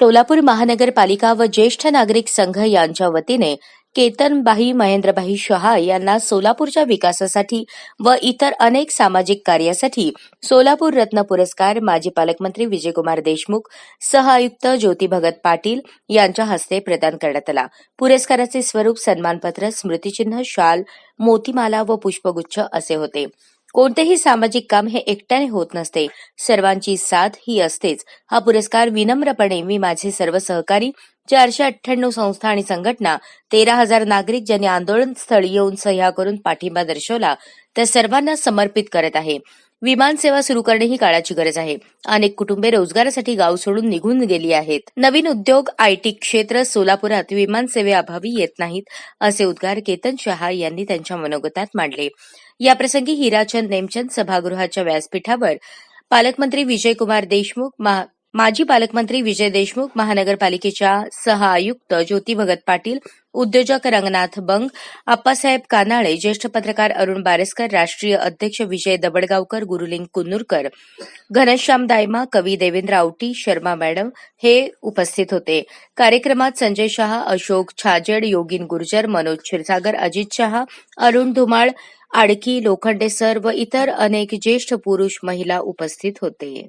सोलापूर महानगरपालिका व ज्येष्ठ नागरिक संघ यांच्या वतीने केतनबाई महेंद्रबाई शहा यांना सोलापूरच्या विकासासाठी व इतर अनेक सामाजिक कार्यासाठी सोलापूर रत्न पुरस्कार माजी पालकमंत्री विजयकुमार देशमुख सह आयुक्त ज्योती भगत पाटील यांच्या हस्ते प्रदान करण्यात आला. पुरस्काराचे स्वरूप सन्मानपत्र स्मृतिचिन्ह शाल मोतीमाला व पुष्पगुच्छ असे होते. कोणतेही सामाजिक काम हे एकट्याने होत नसते. सर्वांची साथ ही असतेच. हा पुरस्कार विनम्रपणे मी माझे सर्व सहकारी चारशे अठ्ठ्याण्णव संस्था आणि संघटना तेरा हजार नागरिक ज्यांनी आंदोलन स्थळी येऊन सह्या करून पाठिंबा दर्शवला त्या सर्वांना समर्पित करत आहे. विमान सेवा सुरू करणे ही काळाची गरज आहे. अनेक कुटुंबे रोजगारासाठी गाव सोडून निघून गेली आहेत. नवीन उद्योग आयटी क्षेत्र सोलापुरात विमानसेवेअभावी येत नाहीत असे उद्गार केतन शहा यांनी त्यांच्या मनोगतात मांडले. याप्रसंगी हिराचंद नेमचंद सभागृहाच्या व्यासपीठावर पालकमंत्री विजयकुमार देशमुख माजी पालकमंत्री विजय देशमुख महानगरपालिकेच्या सह आयुक्त ज्योती भगत पाटील उद्योजक रंगनाथ बंग आप्पासाहेब कानाळे ज्येष्ठ पत्रकार अरुण बारसकर राष्ट्रीय अध्यक्ष विजय दबडगावकर गुरुलिंग कुन्नूरकर घनश्याम दायमा कवी देवेंद्र आवटी शर्मा मॅडम हे उपस्थित होते. कार्यक्रमात संजय शहा अशोक छाजेड योगिन गुर्जर मनोज क्षीरसागर अजित शहा अरुण धुमाळ आडकी लोखंडे सर व इतर अनेक ज्येष्ठ पुरुष महिला उपस्थित होते.